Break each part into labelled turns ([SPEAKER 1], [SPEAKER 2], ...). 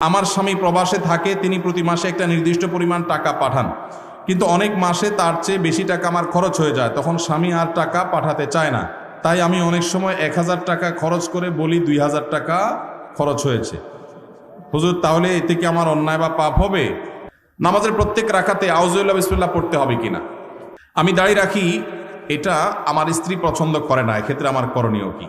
[SPEAKER 1] আমার স্বামী প্রবাসে থাকে, তিনি প্রতি মাসে একটা নির্দিষ্ট পরিমাণ টাকা পাঠান। কিন্তু অনেক মাসে তার চেয়ে বেশি টাকা আমার খরচ হয়ে যায়। তখন স্বামী আর টাকা পাঠাতে চায় না। তাই আমি অনেক সময় এক হাজার টাকা খরচ করে বলি, দুই হাজার টাকা খরচ হয়েছে। হুজুর, তাহলে এতে কি আমার অন্যায় বা পাপ হবে? নামাজের প্রত্যেক রাখাতে আউজুল্লাহ বিসমিল্লাহ পড়তে হবে কিনা আমি দাঁড়িয়ে রাখি, এটা আমার স্ত্রী পছন্দ করে না, এক্ষেত্রে আমার করণীয় কি?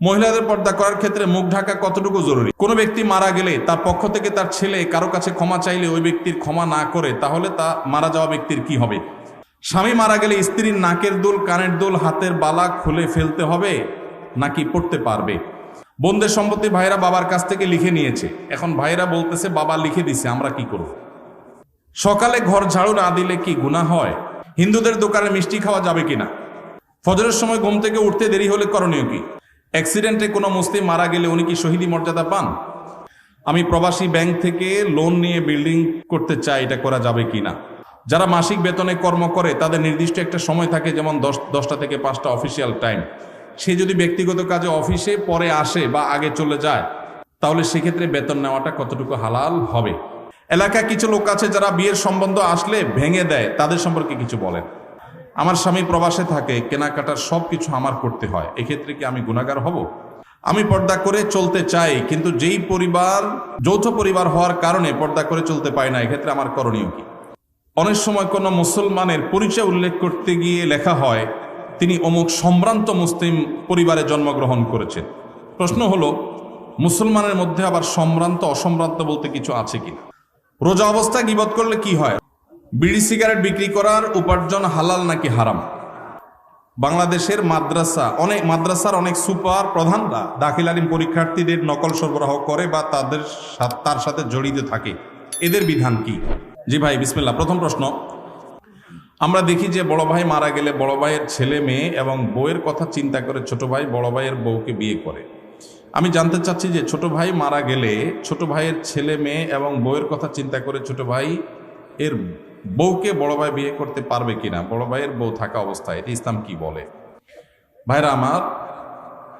[SPEAKER 1] মহিলাদের পর্দা করার ক্ষেত্রে মুখ ঢাকা কতটুকু জরুরি? কোনো ব্যক্তি মারা গেলে তার পক্ষ থেকে তার ছেলে কারও কাছে ক্ষমা চাইলে ওই ব্যক্তির ক্ষমা না করে, তাহলে তা মারা যাওয়া ব্যক্তির কি হবে? স্বামী মারা গেলে স্ত্রীর নাকের দুল, কানের দুল, হাতের বালা খুলে ফেলতে হবে নাকি পড়তে পারবে? বোনদের সম্পত্তি ভাইরা বাবার কাছ থেকে লিখে নিয়েছে। এখন ভাইরা বলতেছে, বাবা লিখে দিছে, আমরা কি করব? সকালে ঘর ঝাড়ু না দিলে কি গুণা হয়? হিন্দুদের দোকানে মিষ্টি খাওয়া যাবে কিনা? ফজরের সময় ঘুম থেকে উঠতে দেরি হলে করণীয় কি? অ্যাক্সিডেন্টে কোনো মুসলিম মারা গেলে উনি কি শহীদি মর্যাদা পান? আমি প্রবাসী ব্যাংক থেকে লোন নিয়ে বিল্ডিং করতে চাই, এটা করা যাবে কিনা? যারা মাসিক বেতনে কর্ম করে, তাদের নির্দিষ্ট একটা সময় থাকে, যেমন দশ, দশটা থেকে পাঁচটা অফিসিয়াল টাইম সে যদি ব্যক্তিগত কাজে অফিসে পরে আসে বা আগে চলে যায়, তাহলে সেক্ষেত্রে বেতন নেওয়াটা কতটুকু হালাল হবে? এলাকায় কিছু লোক আছে যারা বিয়ের সম্বন্ধ আসলে ভেঙে দেয়, তাদের সম্পর্কে কিছু বলেন। আমার স্বামী প্রবাসে থাকে, কেনাকাটার সব কিছু আমার করতে হয়। এক্ষেত্রে কি আমি গুণাগার হব? আমি পর্দা করে চলতে চাই, কিন্তু যেই পরিবার, যৌথ পরিবার হওয়ার কারণে পর্দা করে চলতে পারি না, এক্ষেত্রে আমার করণীয় কি? অনেক সময় কোনো মুসলমানের পরিচয় উল্লেখ করতে গিয়ে লেখা হয়, তিনি অমুক সম্ভ্রান্ত মুসলিম পরিবারে জন্মগ্রহণ করেছেন। প্রশ্ন হলো, মুসলমানের মধ্যে আবার সম্ভ্রান্ত, অসম্ভ্রান্ত বলতে কিছু আছে কিনা? রোজা অবস্থায় গিবত করলে কি হয়? বিড়ি সিগারেট বিক্রি করার উপার্জন হালাল নাকি হারাম? বাংলাদেশের মাদ্রাসা অনেক মাদ্রাসার অনেক সুপার প্রধানরা দাখিল আলিম পরীক্ষার্থীদের নকল সরবরাহ করে বা তাদের তার সাথে জড়িত থাকে। এদের বিধান কি? জি ভাই, বিসমিল্লাহ। প্রথম প্রশ্ন। আমরা দেখি যে বড় ভাই মারা গেলে বড় ভাইয়ের ছেলে মেয়ে এবং বউয়ের কথা চিন্তা করে ছোট ভাই বড় ভাইয়ের বউকে বিয়ে করে। আমি জানতে চাচ্ছি যে ছোট ভাই মারা গেলে ছোট ভাইয়ের ছেলে মেয়ে এবং বউয়ের কথা চিন্তা করে ছোট ভাই এর বউকে বড় ভাই বিয়ে করতে পারবে কিনা, বড় ভাইয়ের বউ থাকা অবস্থায়, এটি ইসলাম কি বলে? ভাইরা আমার,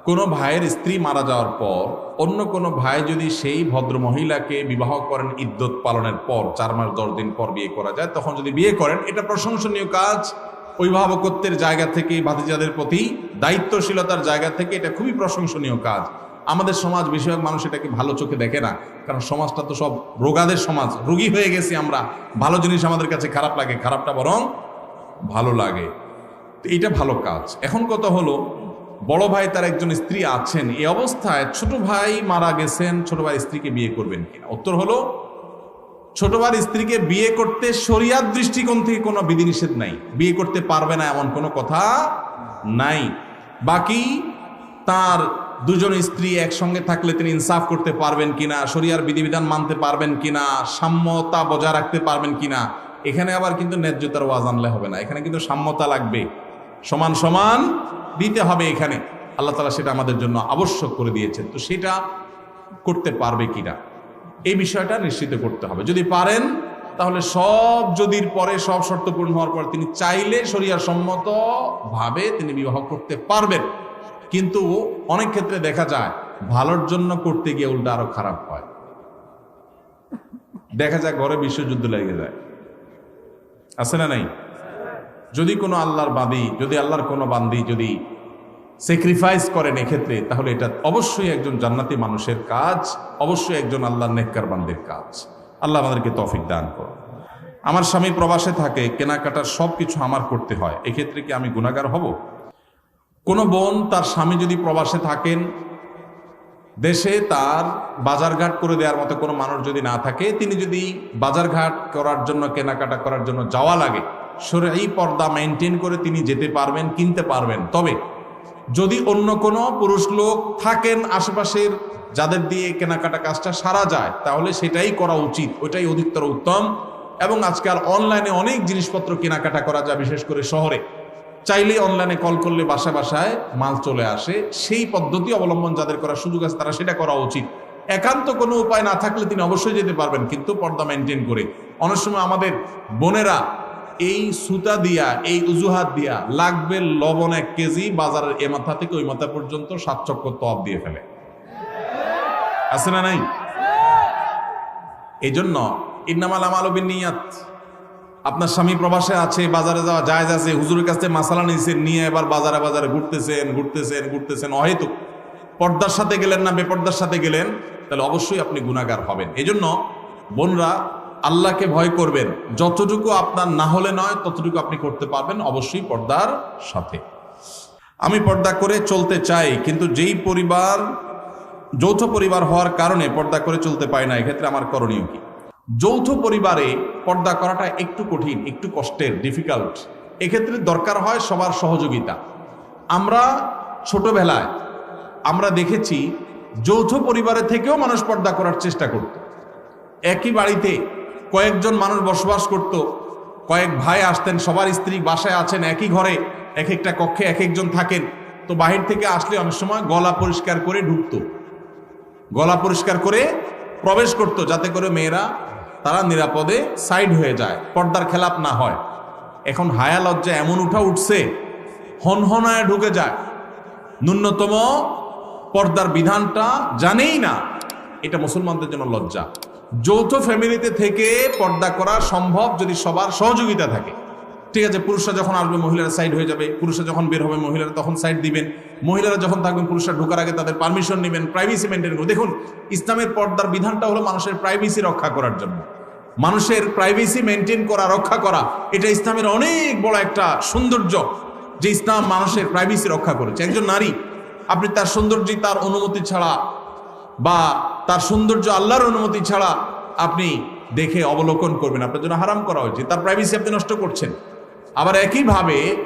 [SPEAKER 1] কোনো ভাইয়ের স্ত্রী মারা যাওয়ার পর, অন্য কোনো ভাই যদি সেই ভদ্র মহিলাকে বিবাহ করেন ইদ্যত পালনের পর, চার মাস দশ দিন পর বিয়ে করা যায়, তখন যদি বিয়ে করেন, এটা প্রশংসনীয় কাজ। অভিভাবকত্বের জায়গা থেকে, ভাতিজাদের প্রতি দায়িত্বশীলতার জায়গা থেকে এটা খুবই প্রশংসনীয় কাজ। আমাদের সমাজ বেশিরভাগ মানুষ এটাকে ভালো চোখে দেখে না। কারণ সমাজটা তো সব রোগাদের সমাজ। রোগী হয়ে গেছি আমরা। ভালো জিনিস আমাদের কাছে খারাপ লাগে। খারাপটা বরং ভালো লাগে। তো এইটা ভালো কাজ। এখন কথা হলো, বড় ভাই তার একজন স্ত্রী আছেন। এই অবস্থায় ছোট ভাই মারা গেছেন, ছোট ভাই স্ত্রীকে বিয়ে করবেন কিনা? উত্তর হলো, ছোট ভাইয়ের স্ত্রীকে বিয়ে করতে শরিয়াত দৃষ্টিকোণ থেকে কোনো বিধিনিষেধ নাই। বিয়ে করতে পারবে না এমন কোনো কথা নাই। বাকি তার দুজন স্ত্রী একসঙ্গে থাকলে তিনি ইনসাফ করতে পারবেন কিনা, শরিয়ার বিধিবিধান মানতে পারবেন কিনা, সাম্যতা বজায় রাখতে পারবেন কিনা, এখানে আবার কিন্তু ন্যায্যতার ওয়াজ আনলে হবে না। এখানে কিন্তু সাম্যতা লাগবে। সমান সমান দিতে হবে এখানে। আল্লাহ তালা সেটা আমাদের জন্য আবশ্যক করে দিয়েছেন। তো সেটা করতে পারবে কিনা? এই বিষয়টা নিশ্চিত করতে হবে। যদি পারেন, তাহলে সব যদির পরে, সব শর্ত পূর্ণ হওয়ার পর তিনি চাইলে শরিয়া সম্মত ভাবে তিনি বিবাহ করতে পারবেন। কিন্তু অনেক ক্ষেত্রে দেখা যায়, ভালোর জন্য করতে গিয়ে উল্টা আরও খারাপ হয়। দেখা যায় ঘরে বিশ্বযুদ্ধ লেগে যায়। আছে না নাই? যদি কোনো আল্লাহর বান্দি, যদি আল্লাহর কোনো বান্দি যদি স্যাক্রিফাইস করেন এক্ষেত্রে, তাহলে এটা অবশ্যই একজন জান্নাতি মানুষের কাজ, অবশ্যই একজন আল্লাহর নেককার বান্দির কাজ। আল্লাহ আমাদেরকে তৌফিক দান করো আমার স্বামী প্রবাসে থাকে, কেনাকাটার সব কিছু আমার করতে হয়। এক্ষেত্রে কি আমি গুণাগার হব? কোনো বোন তার স্বামী যদি প্রবাসে থাকেন, দেশে তার বাজারঘাট করে দেওয়ার মতো কোনো মানুষ যদি না থাকে, তিনি যদি বাজারঘাট করার জন্য, কেনাকাটা করার জন্য যাওয়া লাগে সরে এই পর্দা মেনটেন করে তিনি যেতে পারবেন, কিনতে পারবেন। তবে যদি অন্য কোনো পুরুষ লোক থাকেন আশেপাশের, যাদের দিয়ে কেনাকাটা কাজটা সারা যায়, তাহলে সেটাই করা উচিত ওইটাই অধিকতর উত্তম। এবং আজকাল অনলাইনে অনেক জিনিসপত্র কেনাকাটা করা যায়, বিশেষ করে শহরে। চাইলে অনলাইনে কল করলে বাসা বাসায় মাল চলে আসে। সেই পদ্ধতি অবলম্বন যাদের করার সুযোগ আছে তারা সেটা করা উচিত। একান্ত কোনো উপায় না থাকলে তিনি অবশ্যই যেতে পারবেন কিন্তু পর্দা মেনটেন করে। অনেক সময় আমাদের বোনেরা এই সুতা দিয়া এই উজুহাত দিয়া লাগবে লবণ এক কেজি বাজারের এ মাথা থেকে ওই মাথা পর্যন্ত সাত চক্কর তপ দিয়ে ফেলে। আছে না নাই? এই জন্য ইন্নামাল আমালবিন নিয়াত। আপনার স্বামী প্রবাসে আছে, বাজারে যাওয়া যায় আছে, হুজুরের কাছে মাসালা নিয়েছেন, নিয়ে এবার বাজারে বাজারে ঘুরতেছেন ঘুরতেছেন ঘুরতেছেন অহেতু পর্দার সাথে গেলেন না, বেপর্দার সাথে গেলেন, তাহলে অবশ্যই আপনি গুণাগার হবেন। এই জন্য বোনরা, আল্লাহকে ভয় করবেন। যতটুকু আপনার না হলে নয়, ততটুকু আপনি করতে পারবেন অবশ্যই পর্দার সাথে। আমি পর্দা করে চলতে চাই, কিন্তু যেই পরিবার, যৌথ পরিবার হওয়ার কারণে পর্দা করে চলতে পারি না, এক্ষেত্রে আমার করণীয় কি? যৌথ পরিবারে পর্দা করাটা একটু কঠিন, একটু কষ্টের ডিফিকাল্ট এক্ষেত্রে দরকার হয় সবার সহযোগিতা। আমরা ছোটবেলায় আমরা দেখেছি যৌথ পরিবারের থেকেও মানুষ পর্দা করার চেষ্টা করত। একই বাড়িতে কয়েকজন মানুষ বসবাস করত। কয়েক ভাই আসতেন, সবার স্ত্রী বাসায় আছেন একই ঘরে এক একটা কক্ষে এক একজন থাকেন। তো বাহির থেকে আসলে অনেক সময় গলা পরিষ্কার করে ঢুকতো। গলা পরিষ্কার করে প্রবেশ করত, যাতে করে মেয়েরা তারা নিরাপদে সাইড হয়ে যায়, পর্দার খেলাপ না হয়। এখন হায়া লজ্জা এমন উঠা উঠছে, হনহনায় ঢুকে যায়। ন্যূনতম পর্দার বিধানটা জানেই না, এটা মুসলমানদের জন্য লজ্জা। যৌথ ফ্যামিলিতে থেকে পর্দা করা সম্ভব যদি সবার সহযোগিতা থাকে। ঠিক আছে, পুরুষরা যখন আসবে, মহিলারা সাইড হয়ে যাবে। পুরুষরা যখন বের হবে, মহিলারা তখন সাইড দিবেন। মহিলারা যখন থাকবেন, পুরুষরা ঢোকার আগে তাদের পারমিশন নেবেন প্রাইভেসি মেনটেন করবেন। দেখুন, ইসলামের পর্দার বিধানটা হলো মানুষের প্রাইভেসি রক্ষা করার জন্য। মানুষের প্রাইভেসি মেনটেন করা, রক্ষা করা, এটা ইসলামের অনেক বড় একটা সৌন্দর্য যে ইসলাম মানুষের প্রাইভেসি রক্ষা করেছে। একজন নারী, আপনি তার সৌন্দর্য তার অনুমতি ছাড়া বা তার সৌন্দর্য আল্লাহর অনুমতি ছাড়া আপনি দেখে অবলোকন করবেন। আপনার জন্য হারাম করা হয়েছে। তার প্রাইভেসি আপনি নষ্ট করছেন। আবার একইভাবে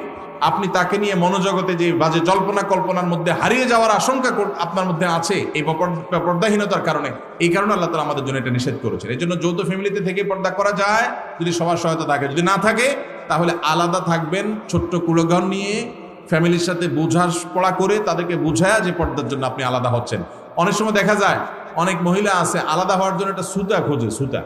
[SPEAKER 1] আপনি তাকে নিয়ে মনোজগতে যে বাজে জল্পনা কল্পনার মধ্যে হারিয়ে যাওয়ার আশঙ্কা আপনার মধ্যে আছে, এই পর্দ- পর্দাহীনতার কারণে। এই কারণে আল্লাহ তালা আমাদের জন্য এটা নিষেধ করেছেন। এই জন্য যৌথ ফ্যামিলিতে থেকে পর্দা করা যায়। যদি সবার সহায়তা থাকে, যদি না থাকে, তাহলে আলাদা থাকবেন, ছোট্ট কুলঘর নিয়ে ফ্যামিলির সাথে বোঝার পড়া করে তাদেরকে বুঝায় যে পর্দার জন্য আপনি আলাদা হচ্ছেন। অনেক সময় দেখা যায়, অনেক মহিলা আছে, আলাদা হওয়ার জন্য একটা সুতা খোঁজে, সুতা।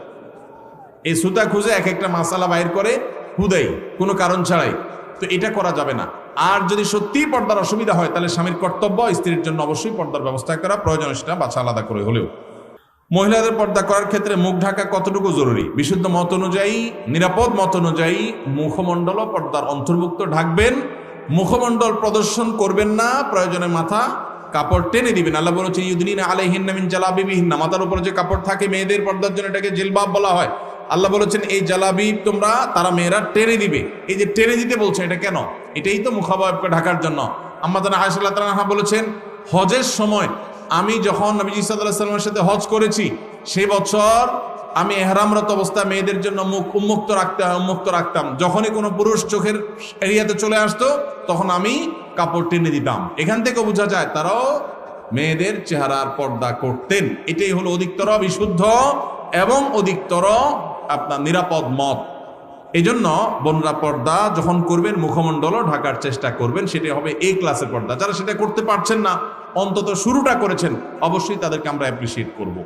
[SPEAKER 1] এই সুতা খুঁজে এক একটা মাসালা বাইর করে, হুদাই, কোনো কারণ ছাড়াই। তো এটা করা যাবে না। আর যদি সত্যিই পর্দার অসুবিধা হয়, তাহলে স্বামীর কর্তব্য স্ত্রীর জন্য অবশ্যই পর্দার ব্যবস্থা করা প্রয়োজন, সেটা বাছা আলাদা করে হলেও। মহিলাদের পর্দা করার ক্ষেত্রে মুখ ঢাকা কতটুকু জরুরি? বিশুদ্ধ মত অনুযায়ী, নিরাপদ মত অনুযায়ী মুখমণ্ডল পর্দার অন্তর্ভুক্ত ঢাকবেন। মুখমণ্ডল প্রদর্শন করবেন না, প্রয়োজনে মাথা, কাপড় টেনে দিবেন। আল্লাহ বলেছেন ইউদিন আলাইহিন্না মিন জালাবিবিহিন্না। মাথার উপরে যে কাপড় থাকে, মেয়েদের পর্দার জন্য এটাকে জিলবাব বলা হয়। আল্লাহ বলেছেন, এই জালাবি তোমরা, তারা মেয়েরা টেনে দিবে। এই যে টেনে দিতে বলছে, এটা কেন? এটাই তো মুখাবয়বকে ঢাকার জন্য। আম্মাদান আয়সাল্লাহ তালাহা বলেছেন, হজের সময় আমি যখন নবী সাল্লামের সাথে হজ করেছি সেই বছর আমি এহরামরত অবস্থা মেয়েদের জন্য মুখ উন্মুক্ত রাখতাম উন্মুক্ত রাখতাম। যখনই কোনো পুরুষ চোখের এরিয়াতে চলে আসতো, তখন আমি কাপড় টেনে দিতাম। এখান থেকে বোঝা যায়, তারাও মেয়েদের চেহারার পর্দা করতেন। এটাই হলো অধিকতর বিশুদ্ধ এবং অধিকতর আপনার নিরাপদ মত। এই জন্য বনরা পর্দা যখন করবেন, মুখমণ্ডলও ঢাকার চেষ্টা করবেন। সেটা হবে এই ক্লাসের পর্দা। যারা সেটা করতে পারছেন না, অন্তত শুরুটা করেছেন, অবশ্যই তাদেরকে আমরা অ্যাপ্রিসিয়েট করব।